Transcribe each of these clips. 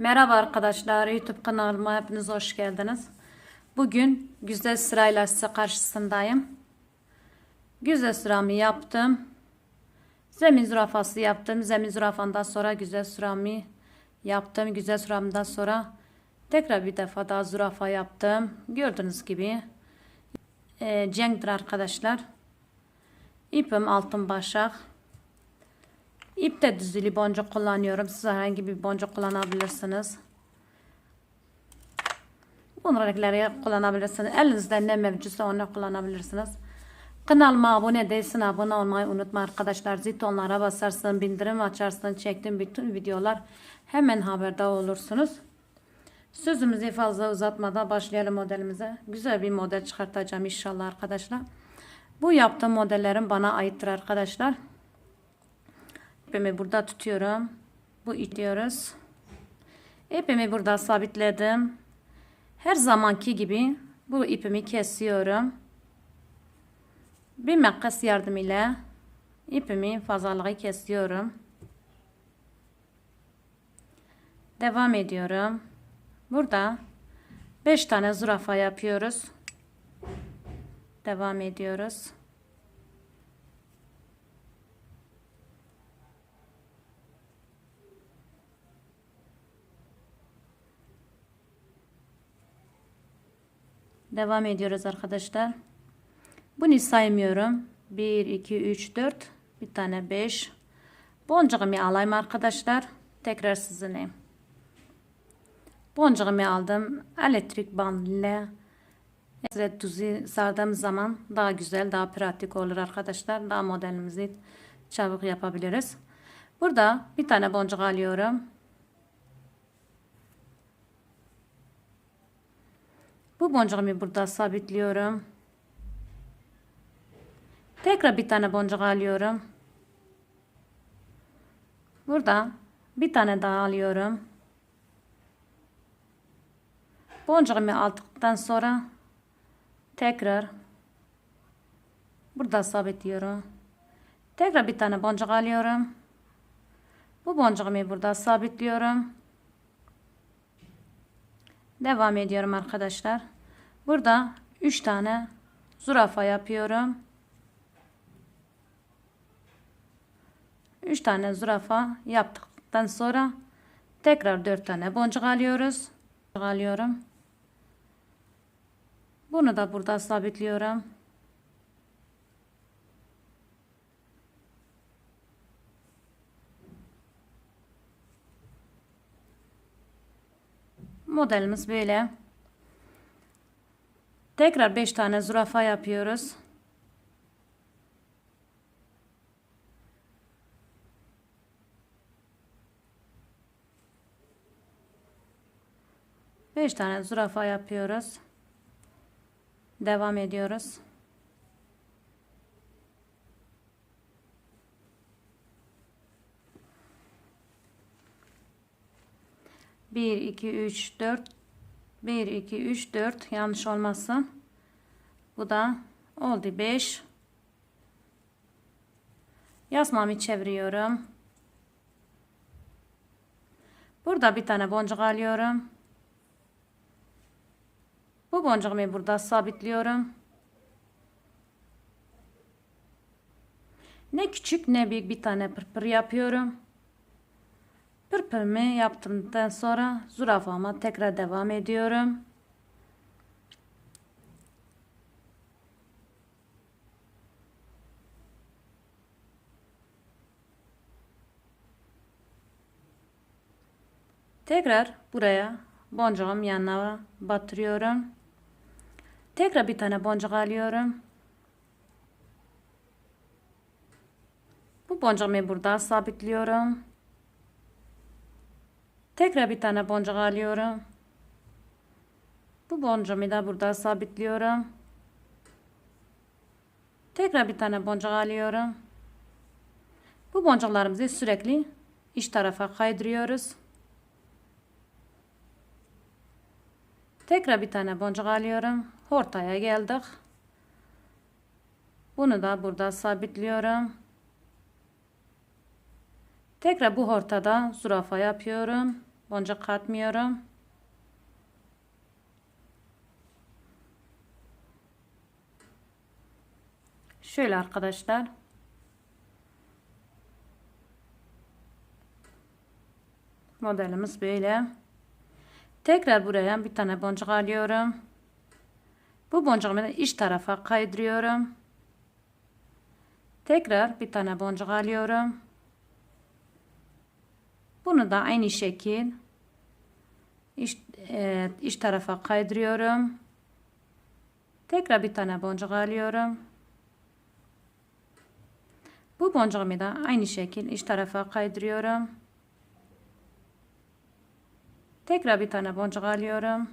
Merhaba arkadaşlar, YouTube kanalıma hepiniz hoş geldiniz. Bugün güzel sırayla size karşısındayım. Güzel sıramı yaptım. Zemin zürafası yaptım. Zemin zürafandan sonra güzel sıramı yaptım. Güzel sıramdan sonra tekrar bir defa daha zürafa yaptım. Gördüğünüz gibi e, cenktir arkadaşlar. İpim altın başak. İpte düzülü boncuk kullanıyorum. Siz herhangi bir boncuk kullanabilirsiniz. Bu renkleri kullanabilirsiniz. Elinizde ne mevcutsa onu kullanabilirsiniz. Kanalıma abone değilsin. Abone olmayı unutma arkadaşlar. Zitonlara basarsın. Bildirim açarsın. Çektiğim bütün videolar hemen haberdar olursunuz. Sözümüzü fazla uzatmadan başlayalım modelimize. Güzel bir model çıkartacağım inşallah arkadaşlar. Bu yaptığım modellerim bana aittir arkadaşlar. İpimi burada tutuyorum. Bu itiyoruz. İpimi burada sabitledim. Her zamanki gibi bu ipimi kesiyorum. Bir makas yardımıyla ipimi fazlalığı kesiyorum. Devam ediyorum. Burada 5 tane zürafa yapıyoruz. Devam ediyoruz. Devam ediyoruz arkadaşlar. Bunu saymıyorum. 1, 2, 3, 4. Bir tane 5. Boncuğumu alayım arkadaşlar. Tekrar sizinleyim. Boncuğumu aldım. Elektrik bandıyla size tuzu sardığım zaman daha güzel, daha pratik olur arkadaşlar. Daha modelimizi çabuk yapabiliriz. Burada bir tane boncuk alıyorum. Bu boncuğumu burada sabitliyorum. Tekrar bir tane boncuk alıyorum. Burada bir tane daha alıyorum. Boncuğumu aldıktan sonra tekrar burada sabitliyorum. Tekrar bir tane boncuk alıyorum. Bu boncuğumu burada sabitliyorum. Devam ediyorum arkadaşlar. Burada 3 tane zürafa yapıyorum. 3 tane zürafa yaptıktan sonra tekrar 4 tane boncuk alıyoruz. Alıyorum. Bunu da burada sabitliyorum. Modelimiz böyle. Tekrar 5 tane zürafa yapıyoruz. Beş tane zürafa yapıyoruz. Devam ediyoruz. Bir, iki, üç, dört. Bir, iki, üç, dört. Yanlış olmasın. Bu da oldu beş. Yasmamı çeviriyorum. Burada bir tane boncuk alıyorum. Bu boncuğumu burada sabitliyorum. Ne küçük ne büyük bir tane pırpır yapıyorum. Pırpırımı yaptıktan sonra zürafama tekrar devam ediyorum. Tekrar buraya boncuğum yanına batırıyorum. Tekrar bir tane boncuk alıyorum. Bu boncuğumu burada sabitliyorum. Tekrar bir tane boncuk alıyorum. Bu boncuğumu da burada sabitliyorum. Tekrar bir tane boncuk alıyorum. Bu boncuklarımızı sürekli iç tarafa kaydırıyoruz. Tekrar bir tane boncuk alıyorum. Ortaya geldik. Bunu da burada sabitliyorum. Tekrar bu ortada zürafa yapıyorum. Boncuk katmıyorum. Şöyle arkadaşlar. Modelimiz böyle. Tekrar buraya bir tane boncuk alıyorum. Bu boncuğumu da iç tarafa kaydırıyorum. Tekrar bir tane boncuk alıyorum. Bunu da aynı şekil iç, e, iç tarafa kaydırıyorum. Tekrar bir tane boncuk alıyorum. Bu boncuğumu da aynı şekil iç tarafa kaydırıyorum. Tekrar bir tane boncuk alıyorum.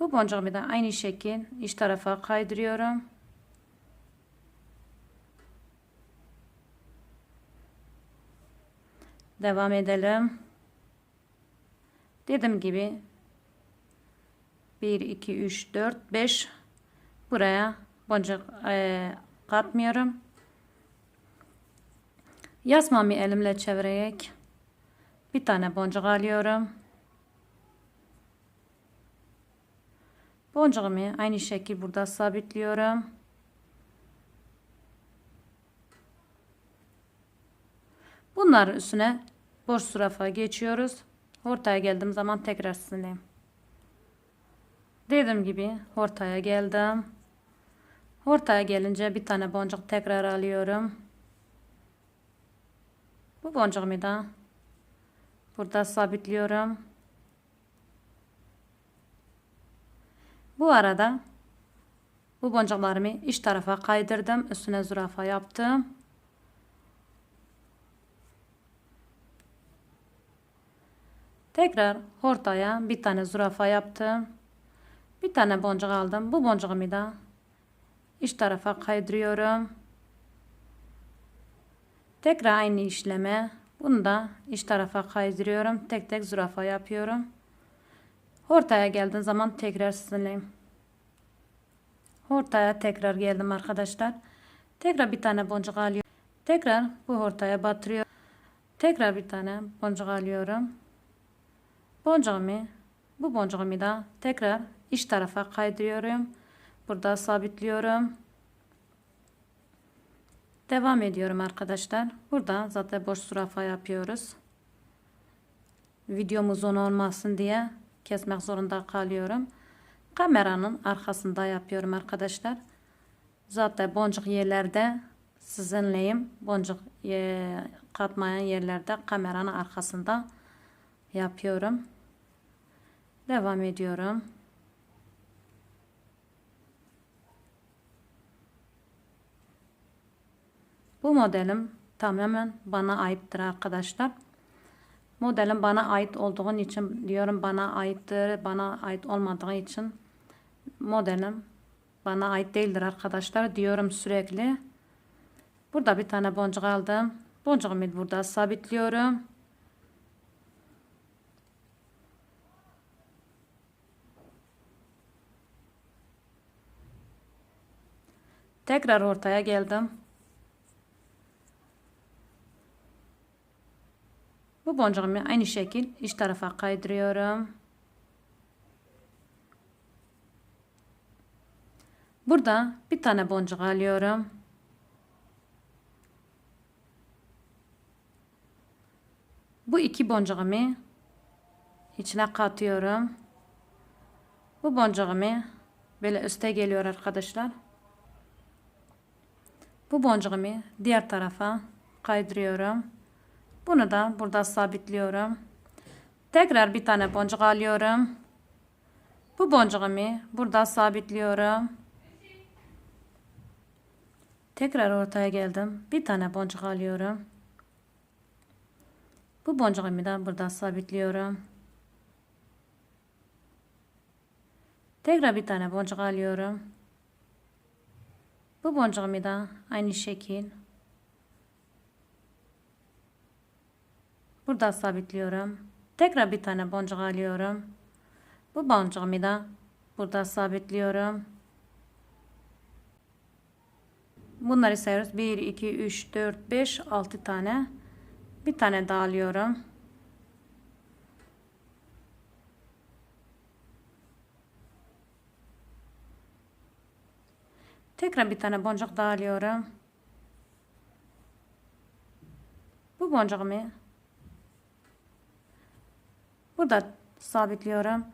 Bu boncuğumu da aynı şekil iç tarafa kaydırıyorum. Devam edelim. Dediğim gibi 1 2 3 4 5 buraya boncuk e, katmıyorum. Yasmamı elimle çevirerek bir tane boncuk alıyorum. Boncuğumu aynı şekil burada sabitliyorum. Bunların üstüne boş zürafa geçiyoruz. Ortaya geldiğim zaman tekrar sileyim. Dediğim gibi ortaya geldim. Ortaya gelince bir tane boncuk tekrar alıyorum. Bu boncuğumu da burada sabitliyorum. Bu arada bu boncuklarımı iç tarafa kaydırdım. Üstüne zürafa yaptım. Tekrar ortaya bir tane zürafa yaptım. Bir tane boncuk aldım. Bu boncuğumu da iç tarafa kaydırıyorum. Tekrar aynı işleme. Bunu da iç tarafa kaydırıyorum. Tek tek zürafa yapıyorum. Ortaya geldiğim zaman tekrar sizinleyim. Ortaya tekrar geldim arkadaşlar. Tekrar bir tane boncuk alıyorum. Tekrar bu ortaya batırıyorum. Tekrar bir tane boncuk alıyorum. Boncuğumu bu boncuğumu da tekrar iç tarafa kaydırıyorum. Burada sabitliyorum. Devam ediyorum arkadaşlar. Burada zaten boş zürafa yapıyoruz. Videom uzun olmasın diye kesmek zorunda kalıyorum. Kameranın arkasında yapıyorum arkadaşlar. Zaten boncuk yerlerde sizinleyim. Boncuk katmayan yerlerde kameranın arkasında yapıyorum. Devam ediyorum. Bu modelim tamamen bana aittir arkadaşlar. Modelim bana ait olduğun için diyorum bana aittir. Bana ait olmadığı için modelim bana ait değildir arkadaşlar diyorum sürekli. Burada bir tane boncuk aldım. Boncuğumu burada sabitliyorum. Tekrar ortaya geldim. Bu boncuğumu aynı şekil iç tarafa kaydırıyorum. Burada bir tane boncuk alıyorum. Bu iki boncuğumu içine katıyorum. Bu boncuğumu böyle üste geliyor arkadaşlar. Bu boncuğumu diğer tarafa kaydırıyorum. Bunu da burada sabitliyorum. Tekrar bir tane boncuk alıyorum. Bu boncuğumu burada sabitliyorum. Tekrar ortaya geldim. Bir tane boncuk alıyorum. Bu boncuğumu da burada sabitliyorum. Tekrar bir tane boncuk alıyorum. Bu boncuğumu da aynı şekil burada sabitliyorum. Tekrar bir tane boncuk alıyorum. Bu boncuğumu da burada sabitliyorum. Bunları sayıyoruz. 1, 2, 3, 4, 5, 6 tane. Bir tane daha alıyorum. Tekrar bir tane boncuk daha alıyorum. Bu boncuğumu burada sabitliyorum.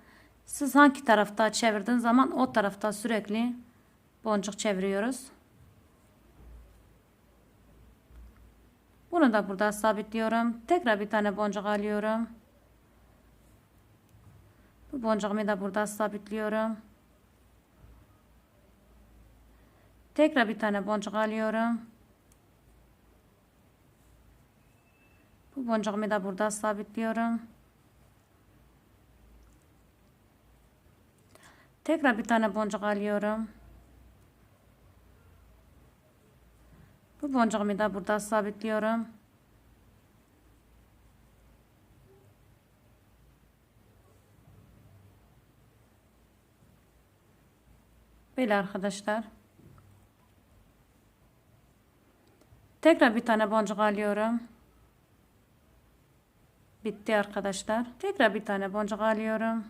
Siz hangi tarafta çevirdiğiniz zaman o tarafta sürekli boncuk çeviriyoruz. Bunu da burada sabitliyorum. Tekrar bir tane boncuk alıyorum. Bu boncuğumu da burada sabitliyorum. Tekrar bir tane boncuk alıyorum. Bu boncuğumu da burada sabitliyorum. Tekrar bir tane boncuk alıyorum. Bu boncuğumu da burada sabitliyorum. Böyle arkadaşlar. Tekrar bir tane boncuk alıyorum. Bitti arkadaşlar. Tekrar bir tane boncuk alıyorum.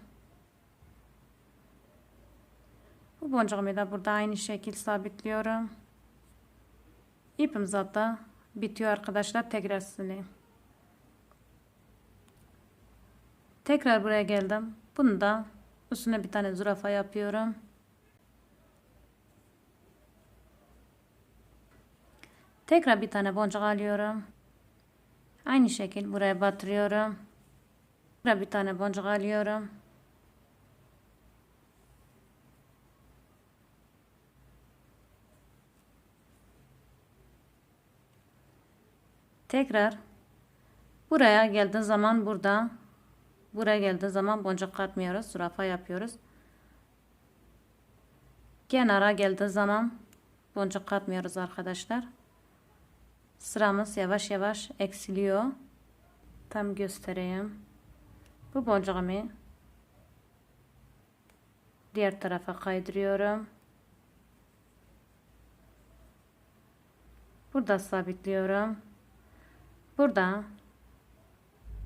Bu boncuğumu da burada aynı şekil sabitliyorum. İpim zaten bitiyor arkadaşlar. Tekrar sileyim. Tekrar buraya geldim. Bunu da üstüne bir tane zürafa yapıyorum. Tekrar bir tane boncuk alıyorum. Aynı şekil buraya batırıyorum. Tekrar bir tane boncuk alıyorum. Tekrar buraya geldiği zaman burada buraya geldiği zaman boncuk katmıyoruz. Zürafa yapıyoruz. Kenara geldiği zaman boncuk katmıyoruz arkadaşlar. Sıramız yavaş yavaş eksiliyor. Tam göstereyim. Bu boncuğumu diğer tarafa kaydırıyorum. Burada sabitliyorum. Burada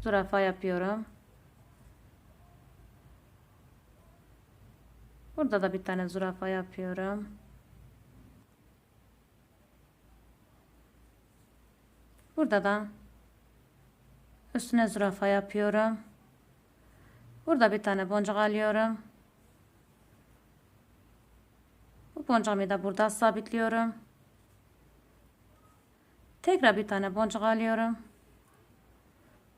zürafa yapıyorum. Burada da bir tane zürafa yapıyorum. Burada da üstüne zürafa yapıyorum. Burada bir tane boncuk alıyorum. Bu boncuğumu da burada sabitliyorum. Tekrar bir tane boncuk alıyorum.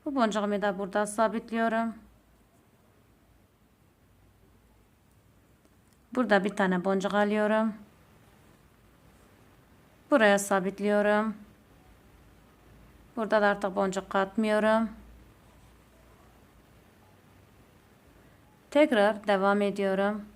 Bu boncuğumu da burada sabitliyorum. Burada bir tane boncuk alıyorum. Buraya sabitliyorum. Burada da artık boncuk katmıyorum. Tekrar devam ediyorum.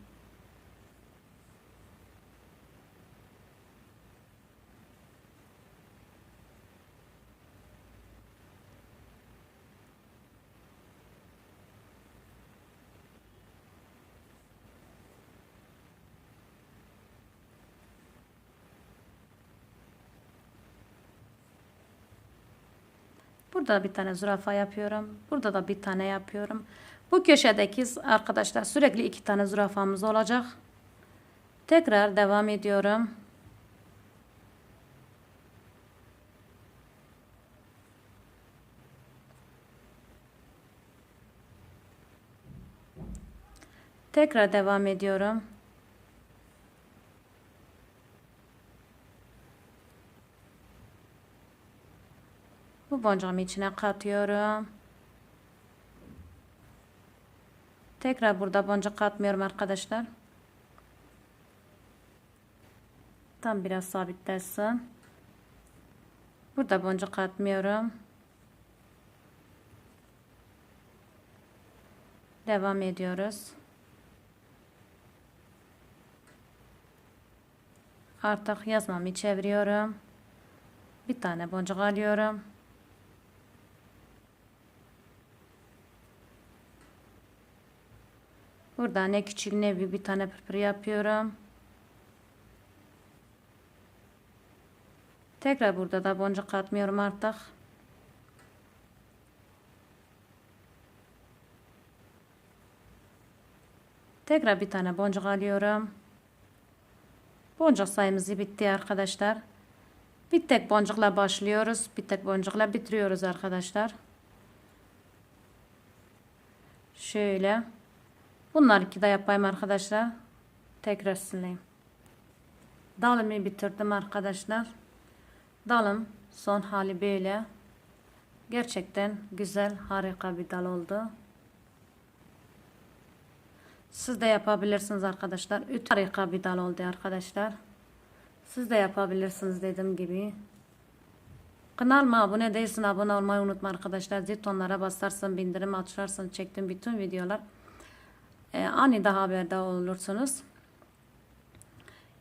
Burada bir tane zürafa yapıyorum. Burada da bir tane yapıyorum. Bu köşedeki arkadaşlar sürekli iki tane zürafamız olacak. Tekrar devam ediyorum. Tekrar devam ediyorum. Boncuğumu içine katıyorum. Tekrar burada boncuk katmıyorum arkadaşlar. Tam biraz sabitlesin. Burada boncuk katmıyorum. Devam ediyoruz. Artık yazmamı çeviriyorum. Bir tane boncuk alıyorum. Burada ne küçük ne büyük bir tane pırpır yapıyorum. Tekrar burada da boncuk katmıyorum artık. Tekrar bir tane boncuk alıyorum. Boncuk sayımız bitti arkadaşlar. Bir tek boncukla başlıyoruz. Bir tek boncukla bitiriyoruz arkadaşlar. Şöyle. Bunlar iki de yapayım arkadaşlar. Tekrar sileyim. Dalımı bitirdim arkadaşlar. Dalım son hali böyle. Gerçekten güzel, harika bir dal oldu. Siz de yapabilirsiniz arkadaşlar. Üç harika bir dal oldu arkadaşlar. Siz de yapabilirsiniz dediğim gibi. Kanalıma abone değilsin abone olmayı unutma arkadaşlar. Zil tonlara basarsın bildirim açarsın çektiğim bütün videolar. Ee, aniden haberdar olursunuz.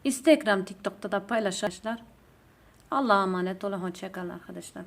Instagram, TikTok'ta da paylaşırlar. Allah'a emanet olun. Hoşçakalın arkadaşlar.